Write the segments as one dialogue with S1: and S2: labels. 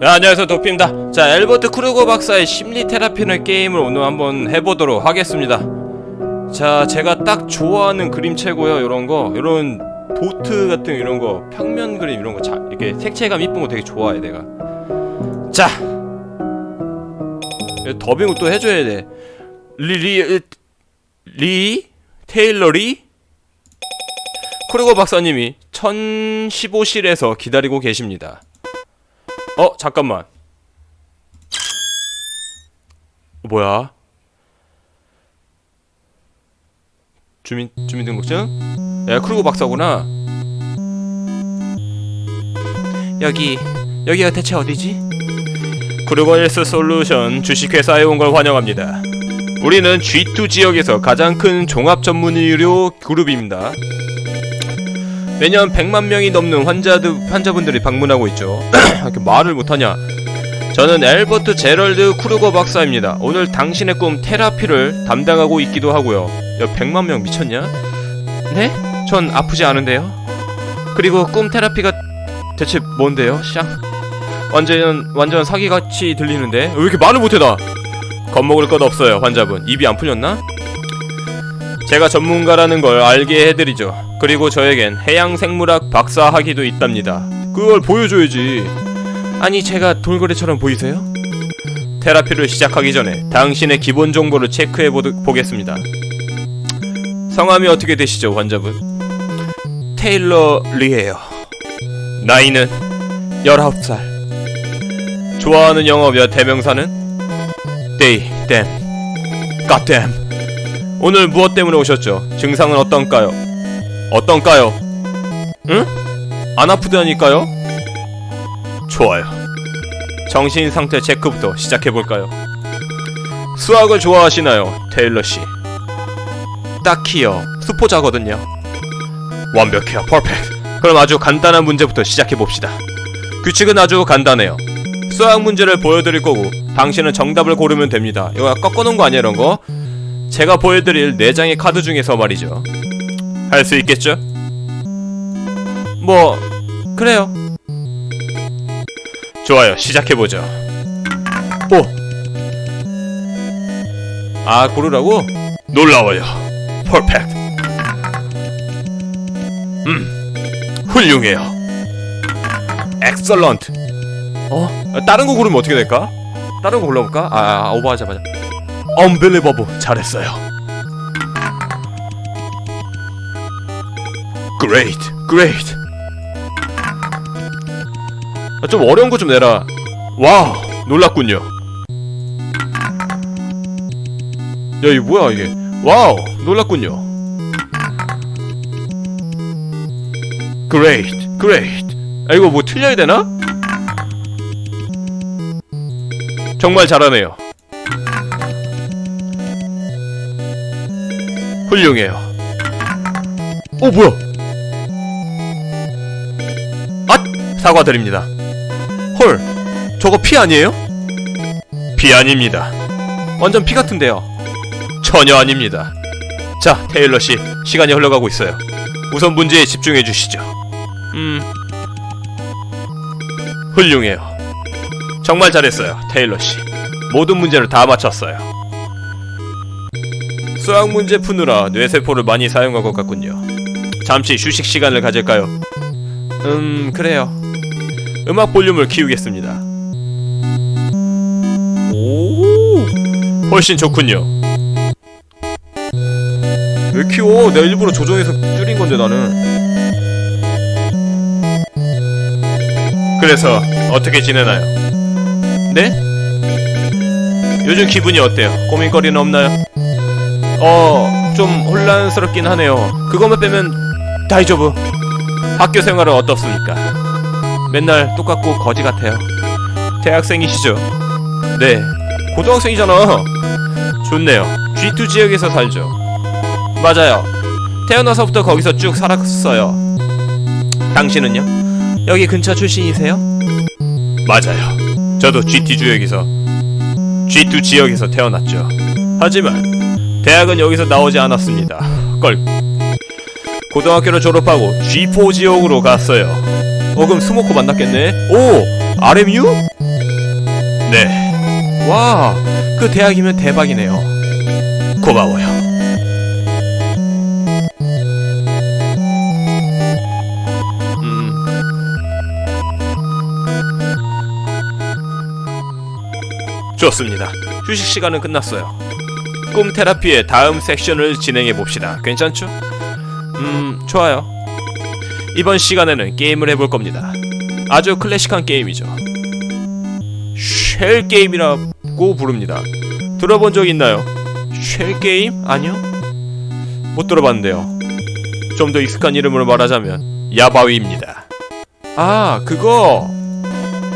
S1: 네, 안녕하세요. 도피입니다. 자 엘버트 크루거 박사의 심리 테라피는 게임을 오늘 한번 해보도록 하겠습니다. 자 제가 딱 좋아하는 그림체고요. 요런거 요런 도트 같은 이런 거 평면 그림 이런 거 자, 이렇게 색채감 이쁜 거 되게 좋아해 내가. 자 더빙을 또 해줘야 돼. 리 테일러 리 크루거 박사님이 1015실에서 기다리고 계십니다. 어 잠깐만. 뭐야? 주민 주민등록증? 야 크루거 박사구나. 여기 여기가 대체 어디지? 크루거 헬스 솔루션 주식회사에 온 걸 환영합니다. 우리는 G2 지역에서 가장 큰 종합 전문 의료 그룹입니다 매년 100만 명이 넘는 환자들, 환자분들이 방문하고 있죠. 이렇게 말을 못하냐? 저는 엘버트 제럴드 크루거 박사입니다. 오늘 당신의 꿈 테라피를 담당하고 있기도 하고요. 야, 100만 명 미쳤냐? 네? 전 아프지 않은데요. 그리고 꿈 테라피가 대체 뭔데요? 샹. 완전 완전 사기같이 들리는데 왜 이렇게 말을 못해 나? 겁먹을 것 없어요, 환자분. 입이 안 풀렸나? 제가 전문가라는 걸 알게 해드리죠. 그리고 저에겐 해양 생물학 박사 학위도 있답니다. 그걸 보여줘야지. 아니 제가 돌고래처럼 보이세요? 테라피를 시작하기 전에 당신의 기본 정보를 체크해 보겠습니다. 성함이 어떻게 되시죠, 환자분? 테일러 리예요. 나이는 19살. 좋아하는 영어 몇 대명사는? 데이, 댐, 갓댐. 오늘 무엇 때문에 오셨죠? 증상은 어떤가요? 어떤가요? 응? 안 아프다니까요? 좋아요. 정신 상태 체크부터 시작해 볼까요? 수학을 좋아하시나요, 테일러 씨? 딱히요. 수포자거든요. 완벽해요, 퍼펙트. 그럼 아주 간단한 문제부터 시작해 봅시다. 규칙은 아주 간단해요. 수학 문제를 보여드릴 거고 당신은 정답을 고르면 됩니다. 이거 꺾어놓은 거 아니야 이런 거? 제가 보여드릴 4장의 카드 중에서 말이죠. 할 수 있겠죠? 뭐 그래요. 좋아요. 시작해 보죠. 오! 아 고르라고? 놀라워요. 퍼펙트. 음, 훌륭해요. 엑설런트. 어? 아, 다른 거 고르면 어떻게 될까? 다른 거 골라볼까? 아, 아 오버하자 마자. Unbelievable 잘했어요. Great, great. 아, 좀 어려운 거 좀 내라. 와우, 놀랐군요. 야, 이게 뭐야 이게? 와우, 놀랐군요. Great, great. 아 이거 뭐 틀려야 되나? 정말 잘하네요. 훌륭해요. 오 뭐야? 사과드립니다. 헐, 저거 피 아니에요? 피 아닙니다. 완전 피 같은데요. 전혀 아닙니다. 자, 테일러 씨, 시간이 흘러가고 있어요. 우선 문제에 집중해 주시죠. 음, 훌륭해요. 정말 잘했어요, 테일러 씨. 모든 문제를 다 맞췄어요. 수학 문제 푸느라 뇌세포를 많이 사용한 것 같군요. 잠시 휴식 시간을 가질까요? 음, 그래요. 음악 볼륨을 키우겠습니다. 오, 훨씬 좋군요. 왜 키워? 내가 일부러 조정해서 줄인 건데 나는. 그래서 어떻게 지내나요? 네? 요즘 기분이 어때요? 고민거리는 없나요? 어, 좀 혼란스럽긴 하네요. 그것만 빼면 다이저브. 학교 생활은 어떻습니까? 맨날 똑같고 거지 같아요. 대학생이시죠? 네. 고등학생이잖아. 좋네요. G2 지역에서 살죠. 맞아요. 태어나서부터 거기서 쭉 살았어요. 당신은요? 여기 근처 출신이세요? 맞아요. 저도 GT 지역에서 G2 지역에서 태어났죠. 하지만 대학은 여기서 나오지 않았습니다. 걸 고등학교를 졸업하고 G4 지역으로 갔어요. 어 그럼 스모커 만났겠네. 오 RMU? 네. 와, 그 대학이면 대박이네요. 고마워요. 음. 좋습니다. 휴식 시간은 끝났어요. 꿈 테라피의 다음 섹션을 진행해 봅시다. 괜찮죠? 음, 좋아요. 이번 시간에는 게임을 해볼 겁니다. 아주 클래식한 게임이죠. 쉘 게임이라고 부릅니다. 들어본 적 있나요? 쉘 게임? 아니요. 못 들어봤는데요. 좀 더 익숙한 이름으로 말하자면 야바위입니다. 아, 그거.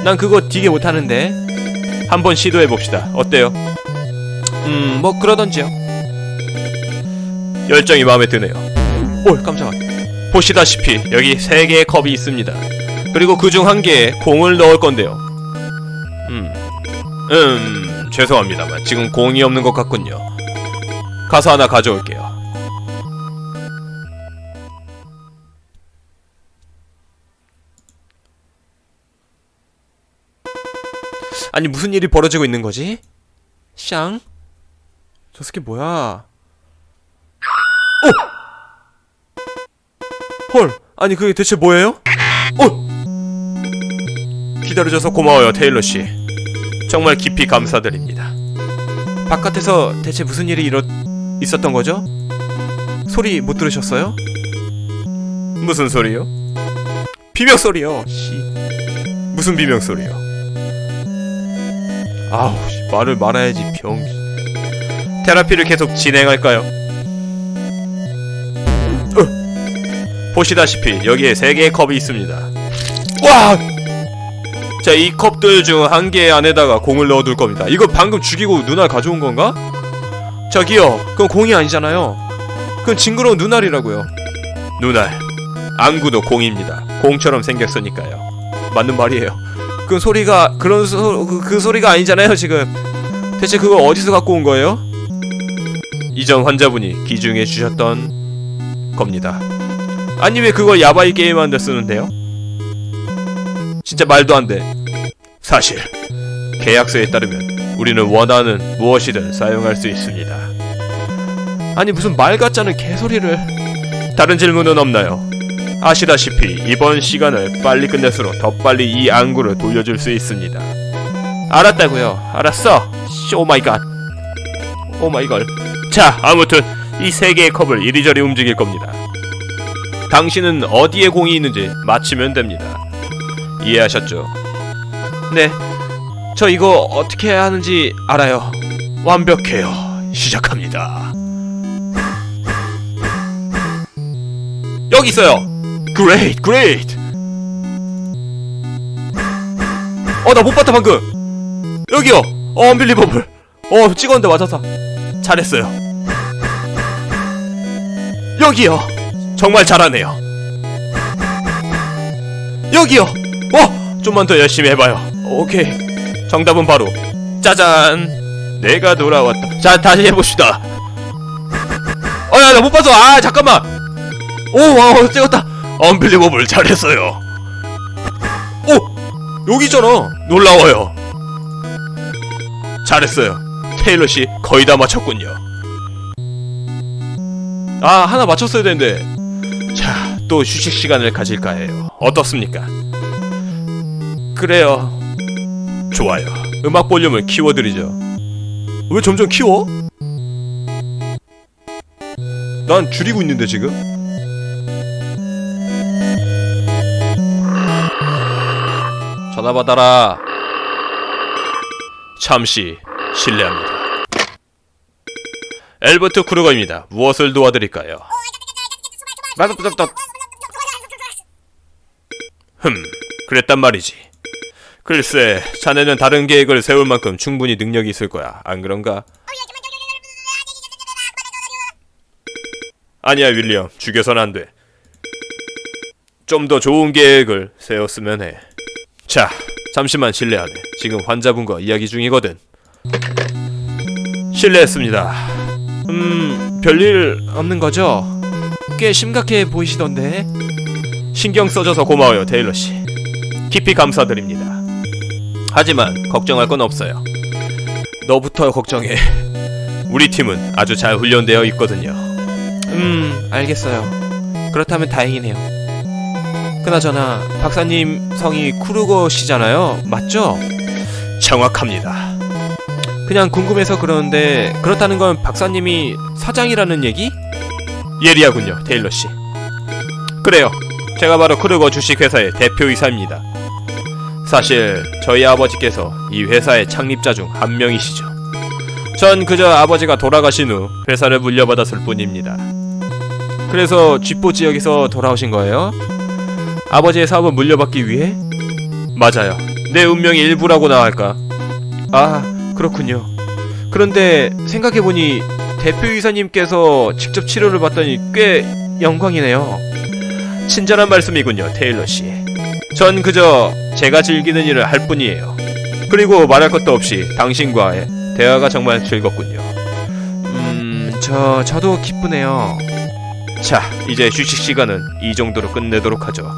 S1: 난 그거 되게 못하는데. 한번 시도해 봅시다. 어때요? 음, 뭐 그러던지요. 열정이 마음에 드네요. 오, 깜짝아. 보시다시피 여기 세 개의 컵이 있습니다. 그리고 그 중 한 개에 공을 넣을 건데요. 음, 음, 죄송합니다만 지금 공이 없는 것 같군요. 가서 하나 가져올게요. 아니 무슨 일이 벌어지고 있는 거지? 샹? 저 새끼 뭐야? 오! 헐, 아니 그게 대체 뭐예요? 어! 기다려줘서 고마워요, 테일러 씨. 정말 깊이 감사드립니다. 바깥에서 대체 무슨 일이 일어 있었던 거죠? 소리 못 들으셨어요? 무슨 소리요? 비명 소리요. 씨. 무슨 비명 소리요? 아우, 씨, 말을 말아야지 병. 테라피를 계속 진행할까요? 보시다시피 여기에 세 개의 컵이 있습니다. 와! 자, 이 컵들 중 한 개 안에다가 공을 넣어둘 겁니다. 이거 방금 죽이고 누나 가져온 건가? 저기요, 그건 공이 아니잖아요. 그건 징그러운 눈알이라고요. 눈알. 안구도 공입니다. 공처럼 생겼으니까요. 맞는 말이에요. 그 소리가 그런 소, 그, 그 소리가 아니잖아요 지금. 대체 그거 어디서 갖고 온 거예요? 이전 환자분이 기증해 주셨던 겁니다. 아니 왜 그걸 야바이 게임하는데 쓰는데요? 진짜 말도 안 돼. 사실 계약서에 따르면 우리는 원하는 무엇이든 사용할 수 있습니다. 아니 무슨 말 같지 않은 개소리를. 다른 질문은 없나요? 아시다시피 이번 시간을 빨리 끝낼수록 더 빨리 이 안구를 돌려줄 수 있습니다. 알았다고요. 알았어. 씨, 오 마이 갓. 오 마이 걸. 자, 아무튼 이 세 개의 컵을 이리저리 움직일 겁니다. 당신은 어디에 공이 있는지 맞히면 됩니다. 이해하셨죠? 네. 저 이거 어떻게 해야 하는지 알아요. 완벽해요. 시작합니다. 여기 있어요. Great, great. 어, 나 못 봤다 방금. 여기요. 어, 언빌리버블. 어, 찍었는데 맞았다. 잘했어요. 여기요. 정말 잘하네요. 여기요. 어, 좀만 더 열심히 해봐요. 오케이. 정답은 바로 짜잔. 내가 돌아왔다. 자, 다시 해봅시다. 어, 야, 나못 봤어. 아, 잠깐만. 오, 와, 찍었다. 언빌리버블 잘했어요. 오, 여기 있잖아. 놀라워요. 잘했어요. 테일러 씨 거의 다 맞췄군요. 아, 하나 맞췄어야 되는데. 자, 또 휴식 시간을 가질까 해요. 어떻습니까? 그래요. 좋아요. 음악 볼륨을 키워드리죠. 왜 점점 키워? 난 줄이고 있는데 지금. 전화 받아라. 잠시 실례합니다. 엘버트 크루거입니다. 무엇을 도와드릴까요? 흠, 그랬단 말이지. 글쎄, 자네는 다른 계획을 세울 만큼 충분히 능력이 있을 거야. 안 그런가? 아니야, 윌리엄. 죽여선 안 돼. 좀 더 좋은 계획을 세웠으면 해. 자, 잠시만 실례하네. 지금 환자분과 이야기 중이거든. 실례했습니다. 음, 별일 없는 거죠? 꽤 심각해 보이시던데. 신경 써줘서 고마워요, 테일러 씨. 깊이 감사드립니다. 하지만 걱정할 건 없어요. 너부터 걱정해. 우리 팀은 아주 잘 훈련되어 있거든요. 음, 알겠어요. 그렇다면 다행이네요. 그나저나 박사님 성이 쿠르거시잖아요. 맞죠? 정확합니다. 그냥 궁금해서 그러는데 그렇다는 건 박사님이 사장이라는 얘기? 예리하군요, 테일러 씨. 그래요. 제가 바로 크루거 주식회사의 대표이사입니다. 사실 저희 아버지께서 이 회사의 창립자 중 한 명이시죠. 전 그저 아버지가 돌아가신 후 회사를 물려받았을 뿐입니다. 그래서 쥐포 지역에서 돌아오신 거예요? 아버지의 사업을 물려받기 위해? 맞아요. 내 운명의 일부라고나 할까. 아, 그렇군요. 그런데 생각해보니 대표이사님께서 직접 치료를 받다니 꽤 영광이네요. 친절한 말씀이군요, 테일러 씨. 전 그저 제가 즐기는 일을 할 뿐이에요. 그리고 말할 것도 없이 당신과의 대화가 정말 즐겁군요. 음, 저 저도 기쁘네요. 자, 이제 휴식 시간은 이 정도로 끝내도록 하죠.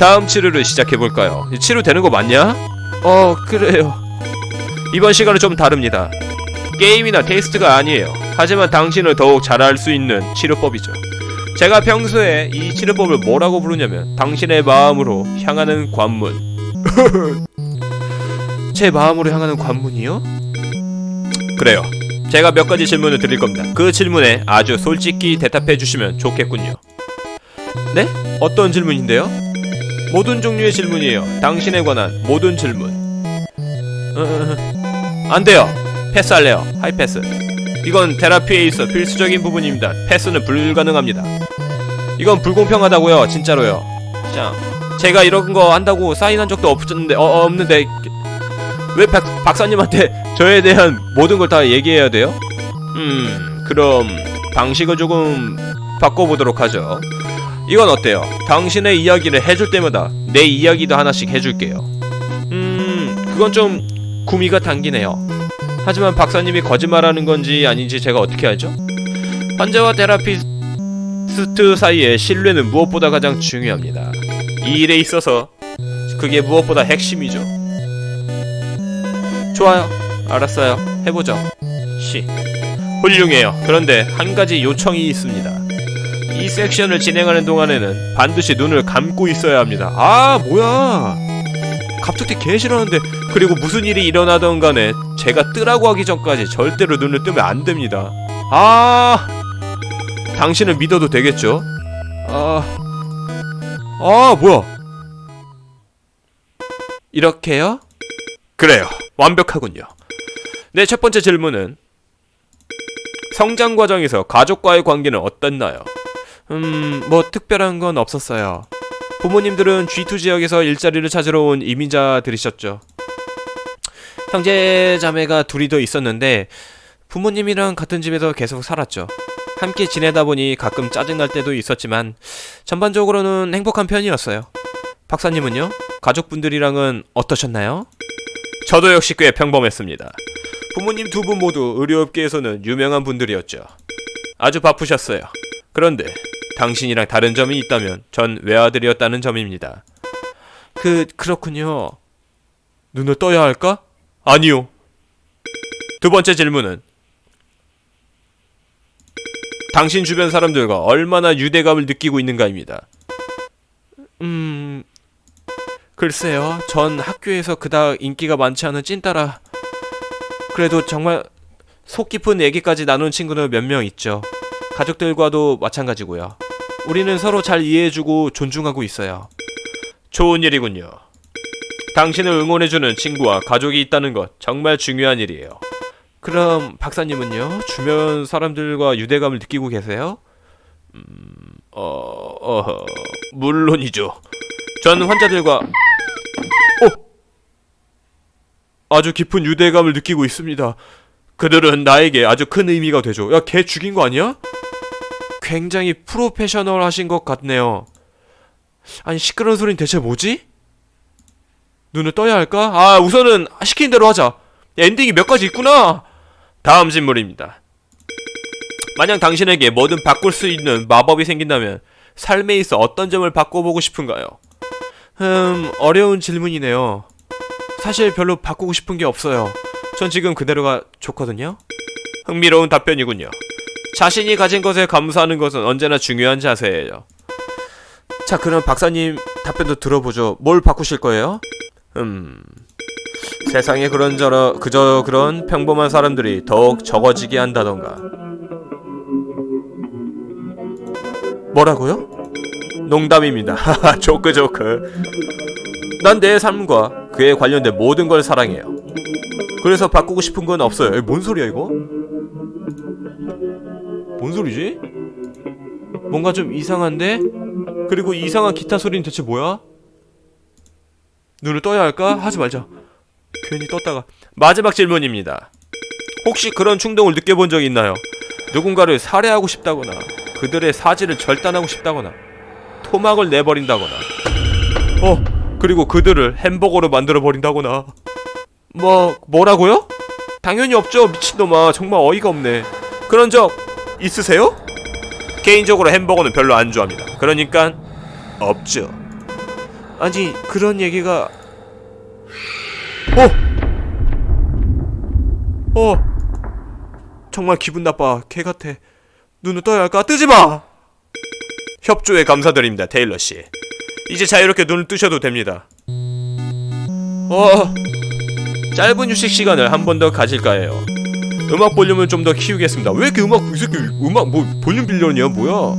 S1: 다음 치료를 시작해 볼까요? 치료 되는 거 맞냐? 어, 그래요. 이번 시간은 좀 다릅니다. 게임이나 테스트가 아니에요. 하지만 당신을 더욱 잘 알 수 있는 치료법이죠. 제가 평소에 이 치료법을 뭐라고 부르냐면 당신의 마음으로 향하는 관문. 제 마음으로 향하는 관문이요? 그래요. 제가 몇 가지 질문을 드릴 겁니다. 그 질문에 아주 솔직히 대답해 주시면 좋겠군요. 네? 어떤 질문인데요? 모든 종류의 질문이에요. 당신에 관한 모든 질문. 어, 안 돼요. 패스할래요. 하이 패스. 이건 테라피에 있어 필수적인 부분입니다. 패스는 불가능합니다. 이건 불공평하다고요. 진짜로요. 자, 제가 이런 거 한다고 사인한 적도 없었는데 어, 어, 없는데 왜 박, 박사님한테 저에 대한 모든 걸 다 얘기해야 돼요? 음, 그럼 방식을 조금 바꿔보도록 하죠. 이건 어때요? 당신의 이야기를 해줄 때마다 내 이야기도 하나씩 해줄게요. 음, 그건 좀 구미가 당기네요. 하지만 박사님이 거짓말하는 건지 아닌지 제가 어떻게 알죠? 환자와 테라피스트 사이의 신뢰는 무엇보다 가장 중요합니다. 이 일에 있어서 그게 무엇보다 핵심이죠. 좋아요. 알았어요. 해보죠. 시. 훌륭해요. 그런데 한 가지 요청이 있습니다. 이 섹션을 진행하는 동안에는 반드시 눈을 감고 있어야 합니다. 아, 뭐야. 갑자기 개 싫어하는데 그리고 무슨 일이 일어나던 간에 제가 뜨라고 하기 전까지 절대로 눈을 뜨면 안 됩니다. 아, 당신을 믿어도 되겠죠? 아, 아, 뭐야? 이렇게요? 그래요. 완벽하군요. 네, 첫 번째 질문은 성장 과정에서 가족과의 관계는 어땠나요? 음, 뭐 특별한 건 없었어요. 부모님들은 G2 지역에서 일자리를 찾으러 온 이민자들이셨죠. 형제 자매가 둘이 더 있었는데 부모님이랑 같은 집에서 계속 살았죠. 함께 지내다 보니 가끔 짜증날 때도 있었지만 전반적으로는 행복한 편이었어요. 박사님은요? 가족분들이랑은 어떠셨나요? 저도 역시 꽤 평범했습니다. 부모님 두 분 모두 의료업계에서는 유명한 분들이었죠. 아주 바쁘셨어요. 그런데 당신이랑 다른 점이 있다면 전 외아들이었다는 점입니다. 그 그렇군요. 눈을 떠야 할까? 아니요. 두 번째 질문은 당신 주변 사람들과 얼마나 유대감을 느끼고 있는가입니다. 음, 글쎄요. 전 학교에서 그닥 인기가 많지 않은 찐따라. 그래도 정말 속 깊은 얘기까지 나눈 친구는 몇 명 있죠. 가족들과도 마찬가지고요. 우리는 서로 잘 이해해주고 존중하고 있어요. 좋은 일이군요. 당신을 응원해주는 친구와 가족이 있다는 것 정말 중요한 일이에요. 그럼 박사님은요? 주변 사람들과 유대감을 느끼고 계세요? 음, 어, 어, 물론이죠. 전 환자들과 어, 아주 깊은 유대감을 느끼고 있습니다. 그들은 나에게 아주 큰 의미가 되죠. 야, 걔 죽인 거 아니야? 굉장히 프로페셔널 하신 것 같네요. 아니, 시끄러운 소리는 대체 뭐지? 눈을 떠야 할까? 아, 우선은 시킨 대로 하자. 엔딩이 몇 가지 있구나. 다음 질문입니다. 만약 당신에게 뭐든 바꿀 수 있는 마법이 생긴다면 삶에 있어 어떤 점을 바꿔보고 싶은가요? 음, 어려운 질문이네요. 사실 별로 바꾸고 싶은 게 없어요. 전 지금 그대로가 좋거든요. 흥미로운 답변이군요. 자신이 가진 것에 감사하는 것은 언제나 중요한 자세예요. 자, 그럼 박사님 답변도 들어보죠. 뭘 바꾸실 거예요? 음. 세상에 그런 저러 그저 그런 평범한 사람들이 더욱 적어지게 한다던가. 뭐라고요? 농담입니다. 조크 조크. 난 내 삶과 그에 관련된 모든 걸 사랑해요. 그래서 바꾸고 싶은 건 없어요. 뭔 소리야 이거? 뭔 소리지? 뭔가 좀 이상한데? 그리고 이상한 기타 소리는 대체 뭐야? 눈을 떠야 할까? 하지 말자. 괜히 떴다가 마지막 질문입니다. 혹시 그런 충동을 느껴본 적 있나요? 누군가를 살해하고 싶다거나 그들의 사지를 절단하고 싶다거나 토막을 내버린다거나 어 그리고 그들을 햄버거로 만들어 버린다거나 뭐 뭐라고요? 당연히 없죠 미친놈아 정말 어이가 없네 그런 적 있으세요? 개인적으로 햄버거는 별로 안 좋아합니다 그러니까 없죠 아니 그런 얘기가 어! 어! 정말 기분 나빠. 개 같아. 눈을 떠야 할까? 뜨지 마! 협조에 감사드립니다 테일러 씨. 이제 자유롭게 눈을 뜨셔도 됩니다. 어... 짧은 휴식 시간을 한 번 더 가질까 해요? 음악 볼륨을 좀 더 키우겠습니다. 왜 이렇게 음악 이 새끼 음악 뭐 볼륨 빌런이야? 뭐야?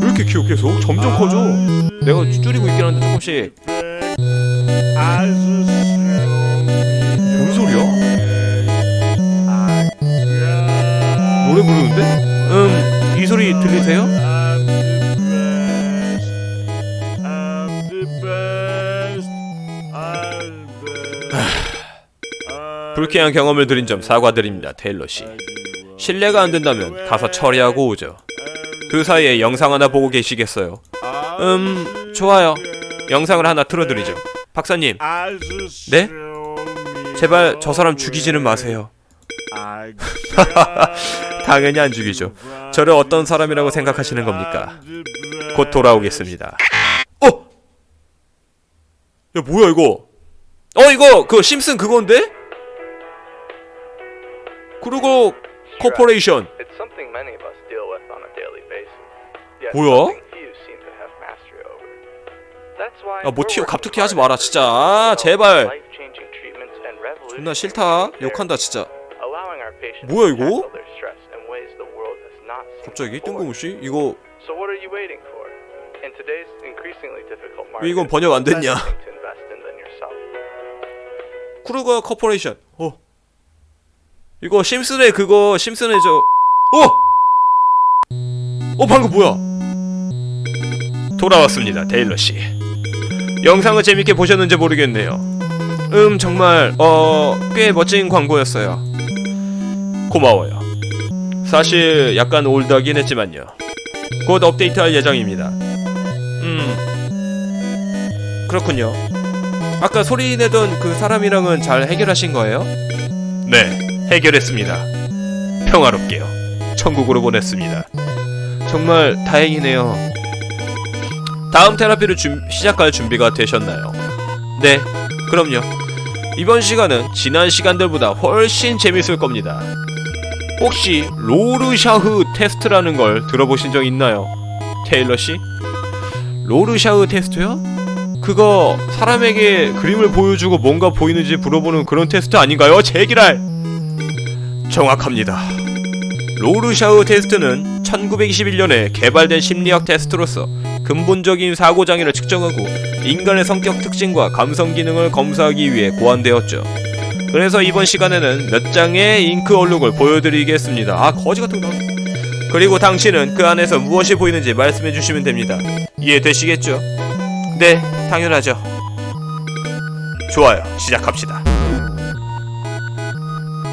S1: 왜 이렇게 키워 계속? 점점 커져 내가 줄이고 있긴 한데 조금씩 뭔 소리야? 노래 부르는데? 음, 이 소리 들리세요? 불쾌한 경험을 드린 점 사과드립니다, 테일러 씨. 신뢰가 안 된다면 가서 처리하고 오죠. 그 사이에 영상 하나 보고 계시겠어요? 음, 좋아요. 영상을 하나 틀어드리죠. 박사님,
S2: 네?
S1: 제발 저 사람 죽이지는 마세요. 당연히 안 죽이죠. 저를 어떤 사람이라고 생각하시는 겁니까? 곧 돌아오겠습니다. 어? 야 뭐야 이거? 어 이거 그 심슨 그건데? 그리고 코퍼레이션
S3: something
S1: 아뭐 튀어 갑툭튀 하지 마라 진짜 아 제발 존나 싫다 욕한다 진짜 뭐야, 이거? 갑자기. 뜬금없이 이거 왜 이건 번역 안 됐냐? 크루거 코퍼레이션 어 이거 심슨의 그거 심슨의 저 어! 어 방금 뭐야 돌아왔습니다 테일러 씨 영상을 재밌게 보셨는지 모르겠네요 음 정말 어 꽤 멋진 광고였어요 고마워요 사실 약간 올드하긴 했지만요 곧 업데이트할 예정입니다 음 그렇군요 아까 소리 내던 그 사람이랑은 잘 해결하신 거예요? 네, 해결했습니다. 평화롭게요. 천국으로 보냈습니다. 정말 다행이네요. 다음 테라피를 준- 시작할 준비가 되셨나요? 네, 그럼요. 이번 시간은 지난 시간들보다 훨씬 재밌을 겁니다. 혹시 로르샤흐 테스트라는 걸 들어보신 적 있나요? 테일러 씨? 로르샤흐 테스트요? 그거 사람에게 그림을 보여주고 뭔가 보이는지 물어보는 그런 테스트 아닌가요? 제기랄! 정확합니다. 로르샤우 테스트는 1921년에 개발된 심리학 테스트로서 근본적인 사고 장애를 측정하고 인간의 성격 특징과 감성 기능을 검사하기 위해 고안되었죠. 그래서 이번 시간에는 몇 장의 잉크 얼룩을 보여드리겠습니다. 아 거지 같은 거. 그리고 당신은 그 안에서 무엇이 보이는지 말씀해 주시면 됩니다. 이해되시겠죠? 네, 당연하죠. 좋아요, 시작합시다.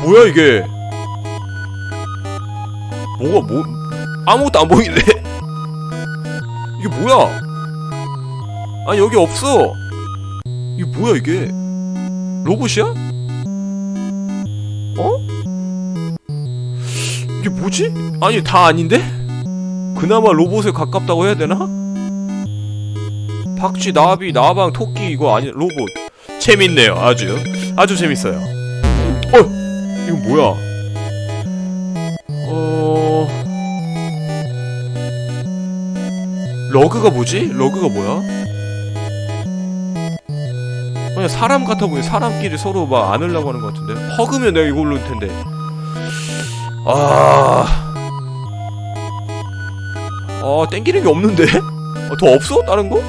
S1: 뭐야 이게? 뭐가 뭐 아무것도 안 보이네. 이게 뭐야? 아니 여기 없어. 이게 뭐야 이게? 로봇이야? 어? 이게 뭐지? 아니 다 아닌데? 그나마 로봇에 가깝다고 해야 되나? 박쥐, 나비, 나방, 토끼 이거 아니 로봇 재밌네요 아주 아주 재밌어요 어 이거 뭐야 러그가 뭐지? 러그가 뭐야? 그냥 사람 같아 보여 사람끼리 서로 막 안으려고 하는 것 같은데 허그면 내가 이걸로 올 텐데 아... 아 땡기는 게 없는데? 어, 더 없어? 다른 거?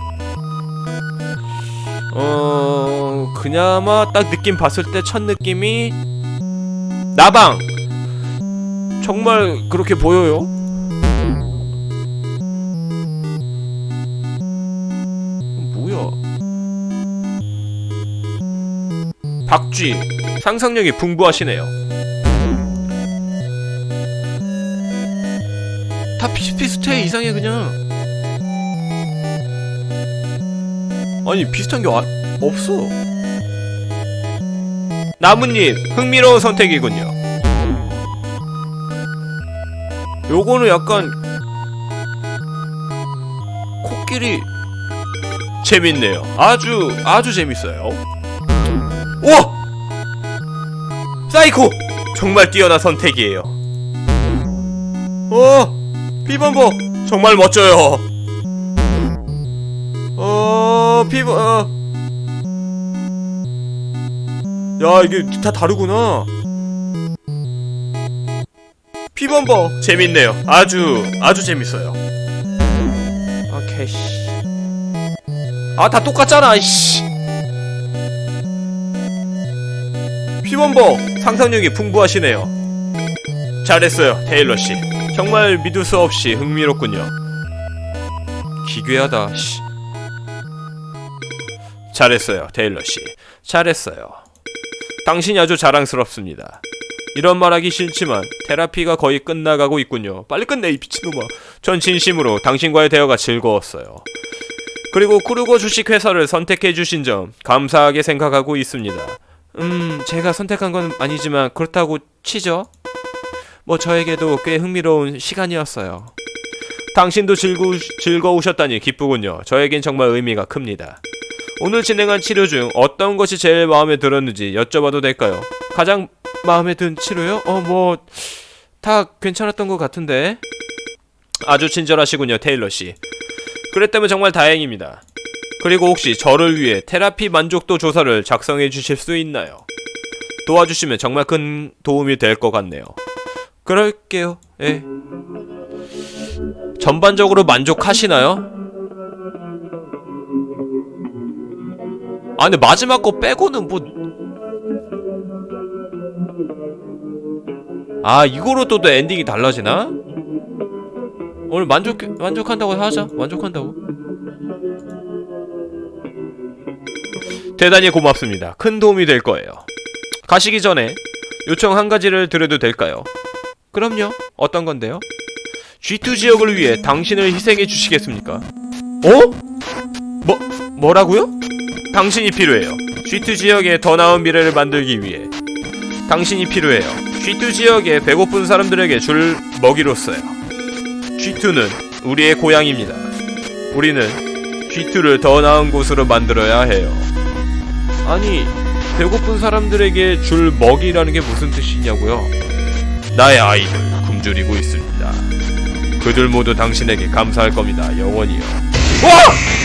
S1: 어... 그나마 딱 느낌 봤을 때 첫 느낌이 나방! 정말 그렇게 보여요? 박쥐 상상력이 풍부하시네요. 다 비슷비슷해 이상해 그냥. 아니 비슷한 게 아, 없어. 나뭇잎 흥미로운 선택이군요. 요거는 약간 코끼리 재밌네요. 아주 아주 재밌어요 사이코 정말 뛰어난 선택이에요. 어 피번보 정말 멋져요. 어 피번 어. 야 이게 다 다르구나. 피번버 재밌네요. 아주 아주 재밌어요. 오케이 아 다 똑같잖아 씨 피번버 상상력이 풍부하시네요 잘했어요 테일러 씨 정말 믿을 수 없이 흥미롭군요 기괴하다 씨 잘했어요 테일러 씨 잘했어요 당신이 아주 자랑스럽습니다 이런 말하기 싫지만 테라피가 거의 끝나가고 있군요. 빨리 끝내 이 미친놈아. 전 진심으로 당신과의 대화가 즐거웠어요. 그리고 크루거 주식회사를 선택해 주신 점 감사하게 생각하고 있습니다. 음, 제가 선택한 건 아니지만 그렇다고 치죠. 뭐 저에게도 꽤 흥미로운 시간이었어요. 당신도 즐거, 즐거우셨다니 기쁘군요. 저에겐 정말 의미가 큽니다. 오늘 진행한 치료 중 어떤 것이 제일 마음에 들었는지 여쭤봐도 될까요? 가장 마음에 든 치료요? 어, 뭐, 다 괜찮았던 것 같은데. 아주 친절하시군요, 테일러 씨. 그랬다면 정말 다행입니다. 그리고 혹시 저를 위해 테라피 만족도 조사를 작성해 주실 수 있나요? 도와주시면 정말 큰 도움이 될 것 같네요. 그럴게요. 예. 전반적으로 만족하시나요? 아 근데 마지막 거 빼고는 뭐 아 이거로 또, 또 엔딩이 달라지나? 오늘 만족 만족한다고 하자 만족한다고 대단히 고맙습니다 큰 도움이 될 거예요 가시기 전에 요청 한 가지를 드려도 될까요? 그럼요 어떤 건데요? G2 지역을 위해 당신을 희생해 주시겠습니까? 어? 뭐 뭐라고요? 당신이 필요해요 G2 지역에 더 나은 미래를 만들기 위해 당신이 필요해요 G2 지역에 배고픈 사람들에게 줄 먹이로서요 G2는 우리의 고향입니다 우리는 G2를 더 나은 곳으로 만들어야 해요 아니 배고픈 사람들에게 줄 먹이라는 게 무슨 뜻이냐고요 나의 아이들 굶주리고 있습니다 그들 모두 당신에게 감사할 겁니다 영원히요 와!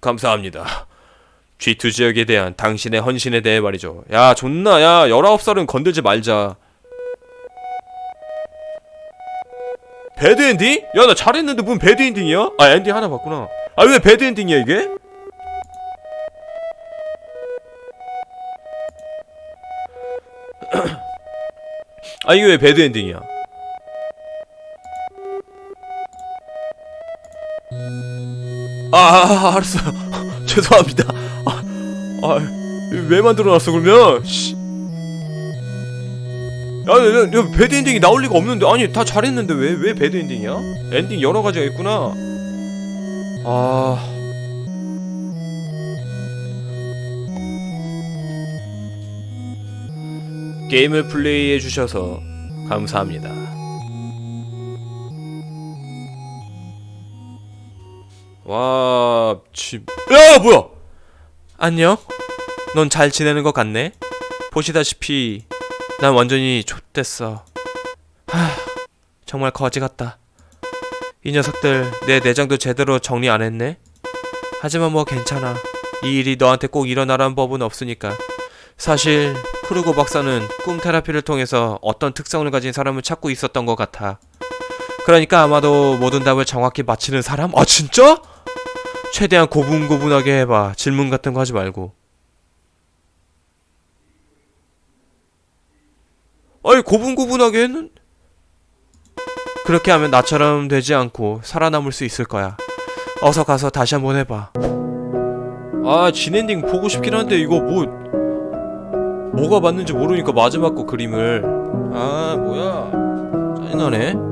S1: 감사합니다. G2 지역에 대한 당신의 헌신에 대해 말이죠. 야, 존나, 야, 19살은 건들지 말자. 배드엔딩? 야, 나 잘했는데 무슨 배드엔딩이야? 아, 엔딩 하나 봤구나. 아, 왜 배드엔딩이야, 이게? 아, 이게 왜 배드엔딩이야? 아, 아, 아 알았어요. 죄송합니다. 아, 아, 왜 만들어놨어 그러면? 씨. 야, 야, 야, 배드 엔딩이 나올 리가 없는데. 아니, 다 잘했는데 왜, 왜 배드 엔딩이야? 엔딩 여러 가지가 있구나. 아. 게임을 플레이해주셔서 감사합니다. 와, 집. 야, 뭐야! 안녕? 넌 잘 지내는 것 같네? 보시다시피 난 완전히 좆됐어. 하, 정말 거지 같다. 이 녀석들 내 내장도 제대로 정리 안 했네. 하지만 뭐 괜찮아. 이 일이 너한테 꼭 일어나라는 법은 없으니까. 사실 크루고 박사는 꿈 테라피를 통해서 어떤 특성을 가진 사람을 찾고 있었던 것 같아. 그러니까 아마도 모든 답을 정확히 맞히는 사람? 아 진짜? 최대한 고분고분하게 해봐. 질문 같은 거 하지 말고. 아니 고분고분하게 했는? 그렇게 하면 나처럼 되지 않고 살아남을 수 있을 거야. 어서 가서 다시 한번 해봐. 아 진엔딩 보고 싶긴 한데 이거 뭐 뭐가 맞는지 모르니까 마지막 거 그림을 아 뭐야 짜증나네. 음.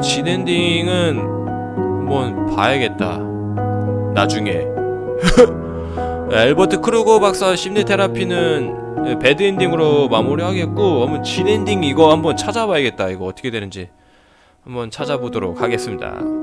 S1: 진엔딩은 한번 봐야겠다. 나중에. 엘버트 크루거 박사 심리 테라피는 배드 엔딩으로 마무리하겠고 한번 진 엔딩 이거 한번 찾아봐야겠다. 이거 어떻게 되는지 한번 찾아보도록 하겠습니다.